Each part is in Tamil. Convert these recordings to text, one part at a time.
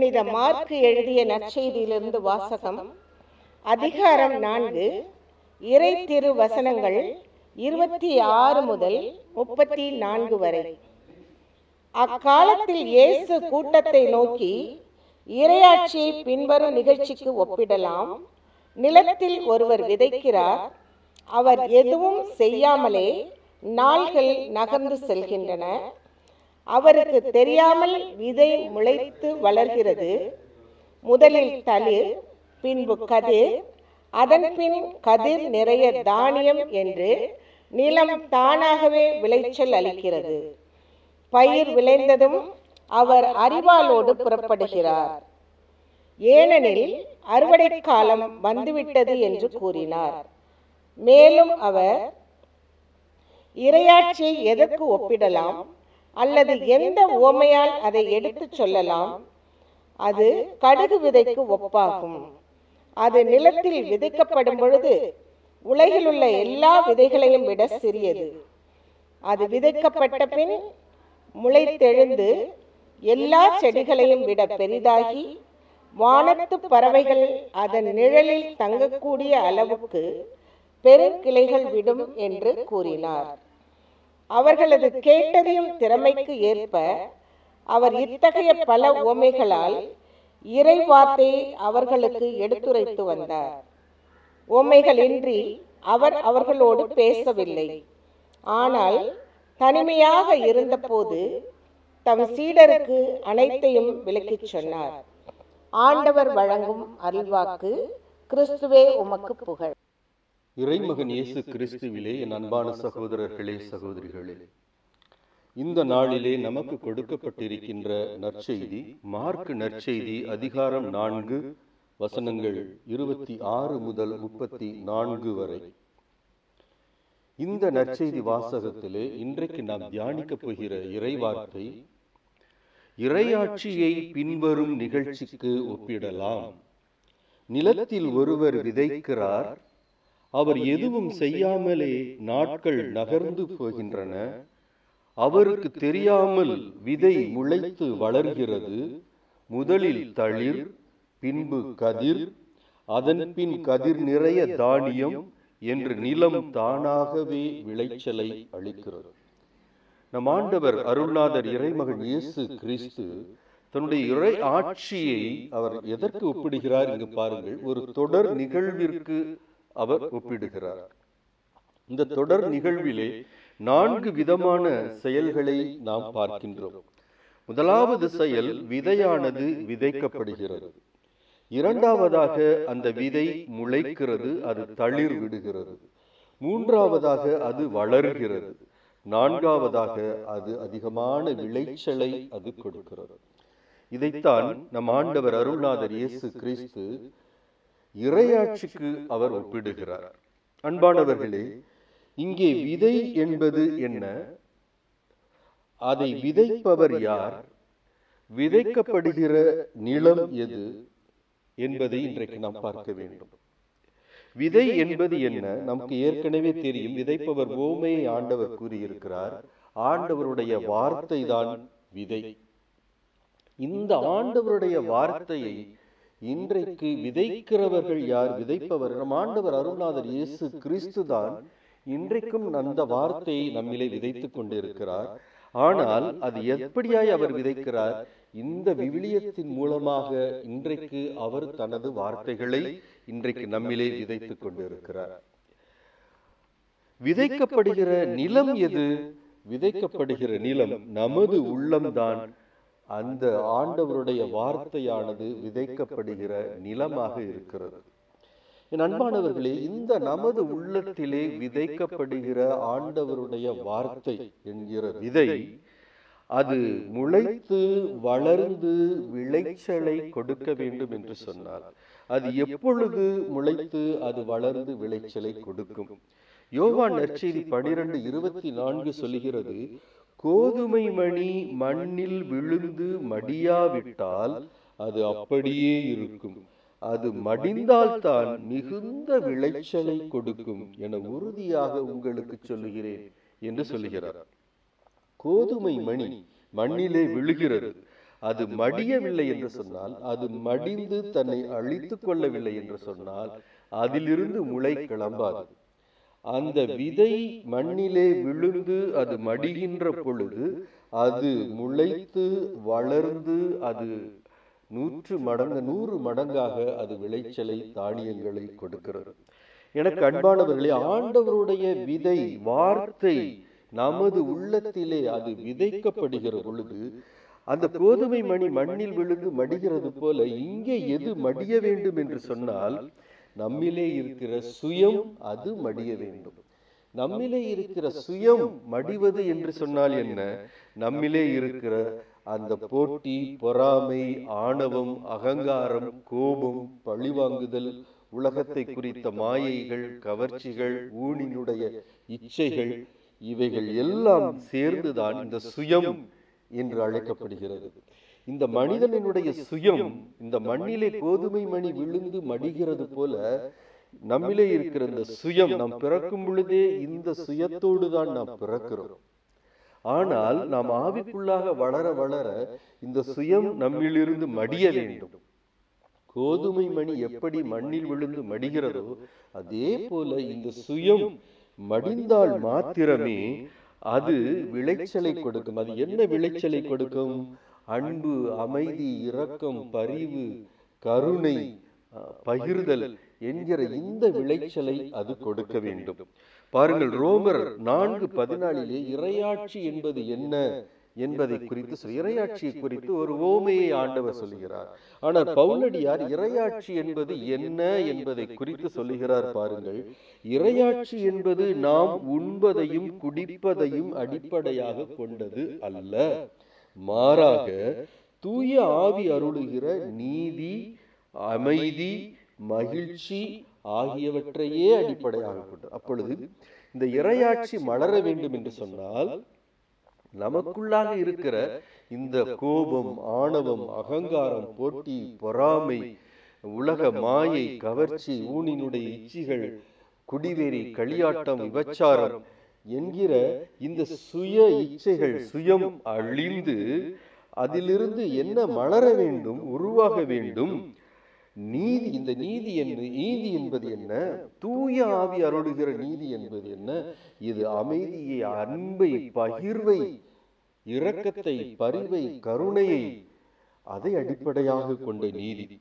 புனித மார்க்கு எழுதிய நற்செய்தியிலிருந்து வாசகம். அதிகாரம் நான்கு. இறை திரு வசனங்கள் இருபத்தி ஆறு முதல் முப்பத்தி நான்கு வரை. அக்காலத்தில் இயேசு கூட்டத்தை நோக்கி இரையாட்சியை பின்வரும் நிகழ்ச்சிக்கு ஒப்பிடலாம். நிலத்தில் ஒருவர் விதைக்கிறார். அவர் எதுவும் செய்யாமலே நாள்கள் நகர்ந்து செல்கின்றன. அவருக்கு தெரியாமல் விதை முளைத்து வளர்கிறது. முதலில் தளிர் பின்பு கதிர். அதன் கதிர் நிறைய தானியம் என்று நிலம் தானாகவே விளைச்சல் அளிக்கிறது. பயிர் விளைந்ததும் அவர் அறிவாளோடு புறப்படுகிறார். ஏனெனில் அறுவடை காலம் வந்துவிட்டது என்று கூறினார். மேலும் அவர் இரையாட்சியை எதற்கு ஒப்பிடலாம்? அல்லது எந்த உவமையால் அதை எடுத்துச் சொல்லலாம்? அது கடுகு விதைக்கு ஒப்பாகும். அது நிலத்தில் விதைக்கப்படும் பொழுது உலகில் உள்ள எல்லா விதைகளையும் விட சிறியது. அது விதைக்கப்பட்ட பின் முளைத்தெழுந்து எல்லா செடிகளையும் விட பெரிதாகி வானத்து பறவைகள் அதன் நிழலில் தங்கக்கூடிய அளவுக்கு பெருங்கிளைகள் விடும் என்று கூறினார். அவர்களது கேட்டதையும் திறமைக்கு ஏற்ப அவர் இத்தகைய பல உவமைகளால் இறை வார்த்தையை அவர்களுக்கு எடுத்துரைத்து வந்தார். உவமைகளின்றி அவர் அவர்களோடு பேசவில்லை. ஆனால் தனிமையாக இருந்தபோது தம் சீடருக்கு அனைத்தையும் விளக்கிச் சொன்னார். ஆண்டவர் வழங்கும் அருள்வாக்கு கிறிஸ்துவே உமக்கு புகழ். இறைமகன் இயேசு கிறிஸ்துவிலே என் அன்பான சகோதரர்களே சகோதரிகளே. இந்த நாளிலே நமக்கு கொடுக்கப்பட்டிருக்கின்ற நற்செய்தி மார்க் நற்செய்தி அதிகாரம் நான்கு வசனங்கள் இருபத்தி ஆறு முதல் முப்பத்தி நான்கு வரை. இந்த நற்செய்தி வாசகத்திலே இன்றைக்கு நாம் தியானிக்கப் போகிற இறைவார்த்தை இறையாட்சியை பின்வரும் நிகழ்ச்சிக்கு ஒப்பிடலாம். நிலத்தில் ஒருவர் விதைக்கிறார் அவர் எதுவும் செய்யாமலே நாட்கள் நகர்ந்து போகின்றன. அவருக்கு தெரியாமல் விதை முளைத்து வளர்கிறது. முதலில் தளிர் பின்பு கதிர் அதன் பின் கதிர் நிறைய தானியம் என்று நிலம் தானாகவே விளைச்சலை அளிக்கிறது. நம் ஆண்டவர் அருள்நாதர் இறைமகன் இயேசு கிறிஸ்து தன்னுடைய இறை ஆட்சியை அவர் எதற்கு ஒப்பிடுகிறார்? இங்கு பாருங்கள். ஒரு தொடர் நிகழ்விற்கு அவர் ஒப்பிடுகிறார். இந்த தொடர் நிகழ்விலே நான்கு விதமான செயல்களை நாம் பார்க்கின்றோம். முதலாவது செயல் விதையானது விதைக்கப்படுகிறது. இரண்டாவதாக அந்த விதை முளைக்கிறது அது தளிர் விடுகிறது. மூன்றாவதாக அது வளர்கிறது. நான்காவதாக அது அதிகமான விளைச்சலை அது கொடுக்கிறது. இதைத்தான் நம் ஆண்டவர் அருள்நாதர் இயேசு கிறிஸ்து இறையாட்சிக்கு அவர் ஒப்பிடுகிறார். அன்பானவர்களே இங்கே விதை என்பது என்ன? அதை விதைப்பவர் யார்? விதைக்கப்படுகிற நிலம் எது? என்பதை இன்றைக்கு நாம் பார்க்க வேண்டும். விதை என்பது என்ன? நமக்கு ஏற்கனவே தெரியும். விதைப்பவர் ஓமையை ஆண்டவர் கூறியிருக்கிறார். ஆண்டவருடைய வார்த்தை தான் விதை. இந்த ஆண்டவருடைய வார்த்தையை இன்றைக்கு விதைக்கிறவர்கள் யார்? விதைப்பவர் நம் ஆண்டவர் அருள்நாதர் இயேசு கிறிஸ்து தான் இன்றைக்கும் அந்த வார்த்தையை நம்மிலே விதைத்துக் கொண்டிருக்கிறார். ஆனால் அது எப்படியாய் அவர் விதைக்கிறார்? இந்த விவிலியத்தின் மூலமாக இன்றைக்கு அவர் தனது வார்த்தைகளை இன்றைக்கு நம்மிலே விதைத்துக் கொண்டிருக்கிறார். விதைக்கப்படுகிற நிலம் எது? விதைக்கப்படுகிற நிலம் நமது உள்ளம்தான். அந்த ஆண்டவருடைய வார்த்தையானது விதைக்கப்படுகிற நிலமாக இருக்கிறது. என் அன்பானவர்களே இந்த நமது உள்ளத்திலே விதைக்கப்படுகிற ஆண்டவருடைய வார்த்தை என்கிற விதை அது முளைத்து வளர்ந்து விளைச்சலை கொடுக்க வேண்டும் என்று சொன்னார் அது எப்பொழுது முளைத்து அது வளர்ந்து விளைச்சலை கொடுக்கும்? யோவான் நற்செய்தி பனிரெண்டு இருபத்தி நான்கு சொல்கிறது கோதுமை மணி மண்ணில் விழுந்து மடியாவிட்டால் அது அப்படியே இருக்கும். அது மடிந்தால்தான் மிகுந்த விளைச்சலை கொடுக்கும் என உறுதியாக உங்களுக்கு சொல்லுகிறேன் என்று சொல்லுகிறார். கோதுமை மணி மண்ணிலே விழுகிறது. அது மடியவில்லை என்று சொன்னால் அது மடிந்து தன்னை அழித்துக் கொள்ளவில்லை என்று சொன்னால் அதிலிருந்து முளை கிளம்பாது. அந்த விதை மண்ணிலே விழுந்து அது மடிகின்ற பொழுது அது முளைத்து வளர்ந்து அது நூற்று மடங்கு நூறு மடங்காக அது விளைச்சலை தானியங்களை கொடுக்கிறது. எனக்கு அன்பானவர்களே ஆண்டவருடைய விதை வார்த்தை நமது உள்ளத்திலே அது விதைக்கப்படுகிற பொழுது அந்த கோதுமை மணி மண்ணில் விழுந்து மடிகிறது போல இங்கே எது மடிய வேண்டும் என்று சொன்னால் நம்மிலே இருக்கிற சுயம் அது மடிய வேண்டும். நம்மிலே இருக்கிற சுயம் மடிவது என்று சொன்னால் என்ன? நம்மிலே இருக்கிற அந்த போட்டி பொறாமை ஆணவம் அகங்காரம் கோபம் பழிவாங்குதல் உலகத்தை குறித்த மாயைகள் கவர்ச்சிகள் ஊனினுடைய இச்சைகள் இவைகள் எல்லாம் சேர்ந்துதான் இந்த சுயம் என்று அழைக்கப்படுகிறது. இந்த மனிதனினுடைய சுயம் இந்த மண்ணிலே கோதுமை மணி விழுந்து மடிகிறது போல நம்மிலே இருக்கிற இந்த சுயம் நாம் பிறக்கும் பொழுதே இந்த சுயத்தோடு தான் நாம் பிறக்கிறோம். ஆனால் நாம் ஆவிக்குள்ளாக வளர வளர இந்த சுயம் நம்மிலிருந்து மடிய வேண்டும். கோதுமை மணி எப்படி மண்ணில் விழுந்து மடிகிறதோ அதே போல இந்த சுயம் மடிந்தால் மாத்திரமே அது விளைச்சலை கொடுக்கும். அது என்ன விளைச்சலை கொடுக்கும்? அன்பு அமைதி இரக்கம் பரிவு கருணை பகிர்தல் என்கிற இந்த விளைச்சலை அது கொடுக்க வேண்டும். பாருங்கள் ரோமர் நான்கு பதினாலிலே இறையாட்சி என்பது என்ன என்பதை குறித்து சொல் இறையாட்சியை குறித்து ஒரு ஓமையை ஆண்டவர் சொல்லுகிறார். ஆனால் பவுலடியார் இறையாட்சி என்பது என்ன என்பதை குறித்து சொல்லுகிறார் பாருங்கள். இறையாட்சி என்பது நாம் உண்பதையும் குடிப்பதையும் அடிப்படையாக கொண்டது அல்ல. மாறாக தூய ஆவி அருளுகிற நீதி அமைதி மகிழ்ச்சி ஆகியவற்றையே அடிப்படையாக கொண்டது அப்பொழுது இந்த இறையாட்சி மலர வேண்டும் என்று சொன்னால் நமக்குள்ளாக இருக்கிற இந்த கோபம் ஆணவம் அகங்காரம் போட்டி பொறாமை உலக மாயை கவர்ச்சி ஊனினுடைய இச்சிகள் குடிவெறி களியாட்டம் விபச்சாரம் என்கிற இந்த சுய இச்சைகள் சுயம் அழிந்து அதிலிருந்து என்ன மலர வேண்டும் உருவாக வேண்டும்? நீதி இந்த நீதி என்ன? நீதி என்பது என்ன? தூய ஆவி அருளுகிற நீதி என்பது என்ன? இது அமைதியை அன்பை பகிர்வை இரக்கத்தை பரிவை கருணையை அதை அடிப்படையாக கொண்ட நீதி.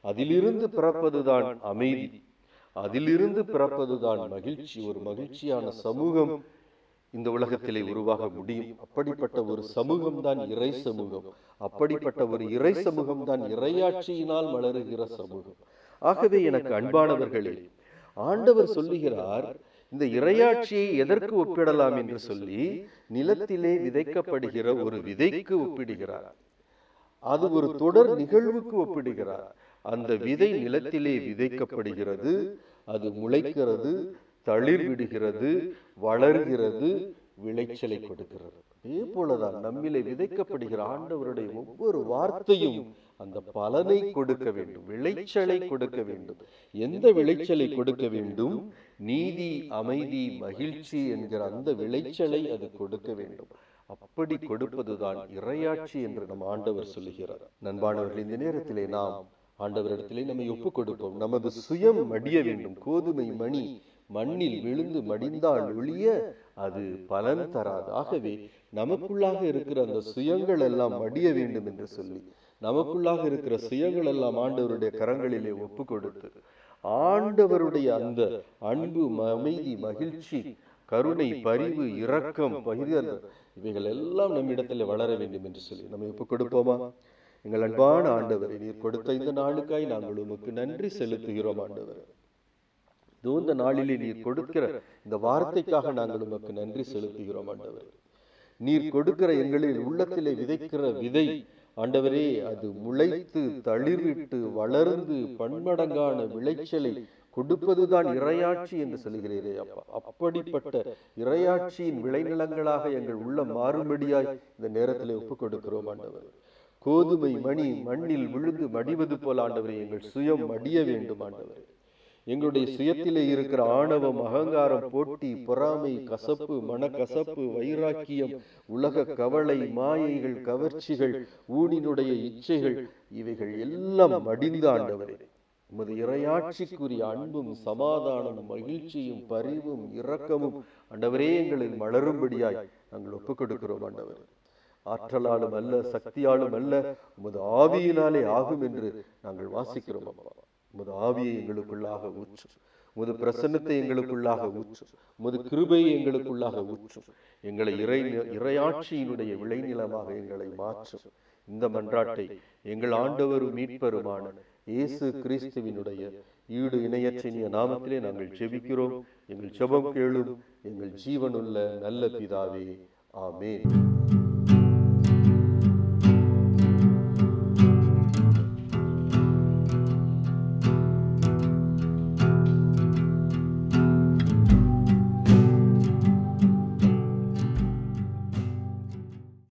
அதிலிருந்து பிறப்பதுதான் அமைதி. அதிலிருந்து பிறப்பதுதான் மகிழ்ச்சி. ஒரு மகிழ்ச்சியான சமூகம் இந்த உலகத்திலே உருவாக முடியும். அப்படிப்பட்ட ஒரு சமூகம் தான் இறை சமூகம். அப்படிப்பட்ட ஒரு இறை சமூகம் தான் இறையாட்சியினால் மலருகிற சமூகம். ஆகவே எனக்கு அன்பானவர்களே ஆண்டவர் சொல்லுகிறார் இந்த இறையாட்சியை எதற்கு ஒப்பிடலாம் என்று சொல்லி நிலத்திலே விதைக்கப்படுகிற ஒரு விதைக்கு ஒப்பிடுகிறார். அது ஒரு தொடர் நிகழ்வுக்கு ஒப்பிடுகிறார். அந்த விதை நிலத்திலே விதைக்கப்படுகிறது அது முளைக்கிறது தளிர் விடுகிறது வளர்கிறது விளைச்சலை கொடுக்கிறது. அதே போலதான் நம்மிலே விதைக்கப்படுகிற ஆண்டவருடைய ஒவ்வொரு வார்த்தையும் அந்த பலனை கொடுக்க வேண்டும் விளைச்சலை கொடுக்க வேண்டும். எந்த விளைச்சலை கொடுக்க வேண்டும்? நீதி அமைதி மகிழ்ச்சி என்கிற அந்த விளைச்சலை அது கொடுக்க வேண்டும். அப்படி கொடுப்பதுதான் இறையாட்சி என்று நம் ஆண்டவர் சொல்லுகிறார். நண்பானவர்கள் இந்த நேரத்திலே நாம் ஆண்டவரிடத்திலே நம்மை ஒப்பு கொடுப்போம் நமது சுயம் மடிய வேண்டும். கோதுமை மணி மண்ணில் விழுந்து மடிந்தால் ஒழிய அது பலன் தராது. ஆகவே நமக்குள்ளாக இருக்கிற அந்த சுயங்கள் எல்லாம் மடிய வேண்டும் என்று சொல்லி நமக்குள்ளாக இருக்கிற சுயங்கள் எல்லாம் ஆண்டவருடைய கரங்களிலே ஒப்பு கொடுத்து ஆண்டவருடைய அந்த அன்பு அமைதி மகிழ்ச்சி கருணை பரிவு இரக்கம் பகிர்தல் இவைகள் எல்லாம் நம்மிடத்தில் வளர வேண்டும் என்று சொல்லி நம்ம ஒப்பு கொடுப்போமா எங்கள் அன்பான ஆண்டவரை நீர் கொடுத்த இந்த நாளுக்காய் நாங்கள் உமக்கு நன்றி செலுத்துகிறோம் ஆண்டவர். இதோ இந்த நாளிலே நீர் கொடுக்கிற இந்த வார்த்தைக்காக நாங்கள் உமக்கு நன்றி செலுத்துகிறோம் ஆண்டவர். நீர் கொடுக்கிற எங்களில் உள்ளத்திலே விதைக்கிற விதை ஆண்டவரே அது முளைத்து தளிர்விட்டு வளர்ந்து பன்மடங்கான விளைச்சலை கொடுப்பதுதான் இறையாட்சி என்று சொல்கிறீரே அப்பா. அப்படிப்பட்ட இறையாட்சியின் விளைநிலங்களாக எங்கள் உள்ளம் மாறும்படியாய் இந்த நேரத்திலே ஒப்புக் கொடுக்கிறோம் ஆண்டவர். கோதுமை மணி மண்ணில் விழுந்து மடிவது போல ஆண்டவரே எங்கள் சுயம் மடிய வேண்டும் ஆண்டவரே. எங்களுடைய சுயத்திலே இருக்கிற ஆணவம் அகங்காரம் போட்டி பொறாமை கசப்பு மனக்கசப்பு வைராக்கியம் உலக கவலை மாயைகள் கவர்ச்சிகள் ஊனினுடைய இச்சைகள் இவைகள் எல்லாம் மடிந்த ஆண்டவரே. உமது இறையாட்சிக்குரிய அன்பும் சமாதானமும் மகிழ்ச்சியும் பரிவும் இரக்கமும் ஆண்டவரே எங்களை மலரும்படியாய் நாங்கள் ஒப்புக் கொடுக்கிறோம் ஆண்டவரே. ஆற்றலாலும் அல்ல சக்தியாலும் அல்ல உமது ஆவியினாலே ஆகும் என்று நாங்கள் வாசிக்கிறோம். அப்பா உமது ஆவியை எங்களுக்குள்ளாக ஊற்று. உமது பிரசன்னத்தை எங்களுக்குள்ளாக ஊற்று. உமது கிருபையை எங்களுக்குள்ளாக ஊற்றும் எங்களை இறை இறையாட்சியினுடைய விளைநிலமாக எங்களை மாற்றும் இந்த மன்றாட்டை எங்கள் ஆண்டவரும் மீட்பருமான இயேசு கிறிஸ்துவினுடைய ஈடு இணையற்றினிய நாமத்திலே நாங்கள் ஜெபிக்கிறோம். எங்கள் ஜெபம் கேளும். எங்கள் ஜீவனுள்ள நல்ல பிதாவே. ஆமென்.